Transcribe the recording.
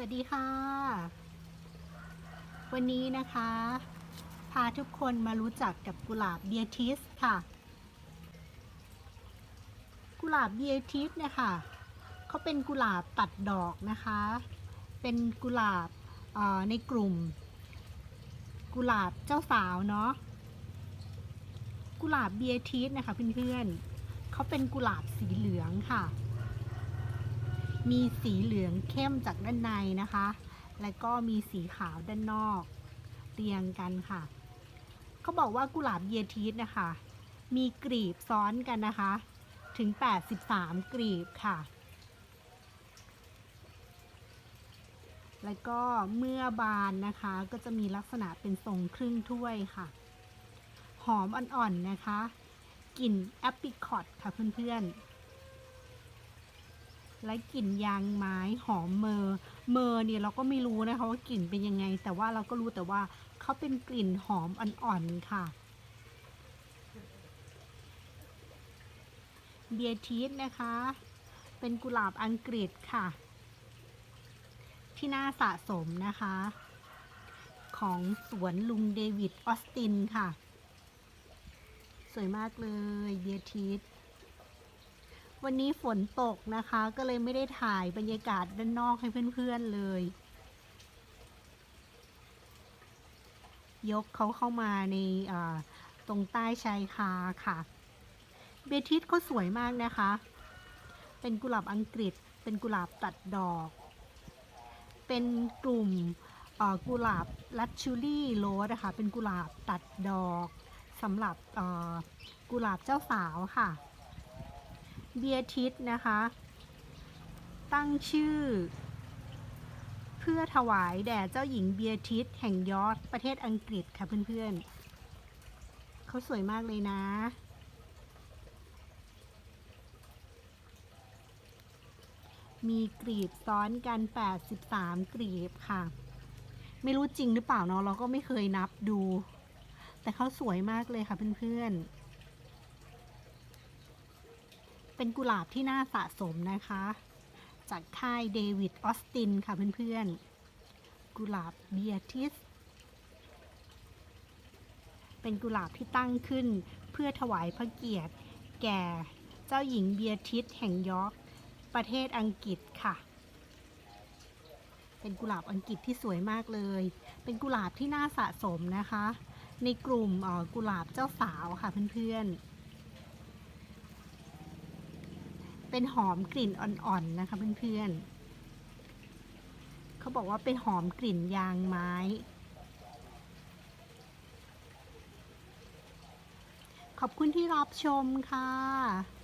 สวัสดีค่ะ วันนี้นะคะ พาทุกคนมารู้จักกับกุหลาบเบียทิสค่ะ กุหลาบเบียทิสเนี่ยค่ะเขาเป็นกุหลาบตัดดอกนะคะ เป็นกุหลาบในกลุ่ม กุหลาบเจ้าสาวเนาะกุหลาบเบียทิสนะคะเพื่อนๆเขาเป็นกุหลาบสีเหลืองค่ะ มีสีเหลืองเข้มจากด้านในนะคะ และก็มีสีขาวด้านนอก เรียงกันค่ะ เขาบอกว่ากุหลาบเยทีสนะคะ มีกลีบซ้อนกันนะคะ ถึง 83 กลีบค่ะ แล้วก็เมื่อบานนะคะก็จะมีลักษณะเป็นทรงครึ่งถ้วยค่ะ หอมอ่อนๆนะคะ กลิ่นแอปริคอตค่ะเพื่อนๆ และกลิ่นยางไม้หอมเมอเมอเนี่ยเราก็ไม่รู้นะคะว่ากลิ่นเป็นยังไง แต่ว่าเราก็รู้แต่ว่าเขาเป็นกลิ่นหอมอ่อนๆค่ะ เบียทีสนะคะ เป็นกุหลาบอังกฤษค่ะ ที่น่าสะสมนะคะ ของสวนลุงเดวิดออสตินค่ะ สวยมากเลยเบียทีส วันนี้ฝนตกนะคะ ก็เลยไม่ได้ถ่ายบรรยากาศด้านนอกให้เพื่อนๆเลย ยกเขาเข้ามาในาตรงใต้ชายคาค่ะ เบทิสเขาสวยมากนะคะ เป็นกุหลาบอังกฤษ เป็นกุหลาบตัดดอก เป็นกลุ่มกุหลาบลัชชูรี่โรสนะคะ เป็นกุหลาบตัดดอกสำหรับกุหลาบเจ้าสาวค่ะ เบียทิสนะคะ ตั้งชื่อ เพื่อถวายแด่เจ้าหญิงเบียทิสแห่งยอร์กประเทศอังกฤษค่ะเพื่อนๆเขาสวยมากเลยนะมีกลีบซ้อนกัน 83กลีบค่ะ ไม่รู้จริงหรือเปล่าเนาะเราก็ไม่เคยนับดู แต่เขาสวยมากเลยค่ะเพื่อนๆ เป็นกุหลาบที่น่าสะสมนะคะ จากค่ายเดวิดออสตินค่ะเพื่อนๆ กุหลาบเบียทิส เป็นกุหลาบที่ตั้งขึ้นเพื่อถวายพระเกียรติ แก่เจ้าหญิงเบียทิสแห่งยอร์กประเทศอังกฤษค่ะ เป็นกุหลาบอังกฤษที่สวยมากเลย เป็นกุหลาบที่น่าสะสมนะคะ ในกลุ่มออกุหลาบเจ้าสาวค่ะเพื่อนๆ เป็นหอมกลิ่นอ่อนๆนะคะเพื่อนๆเขาบอกว่าเป็นหอมกลิ่นยางไม้ ขอบคุณที่รับชมค่ะ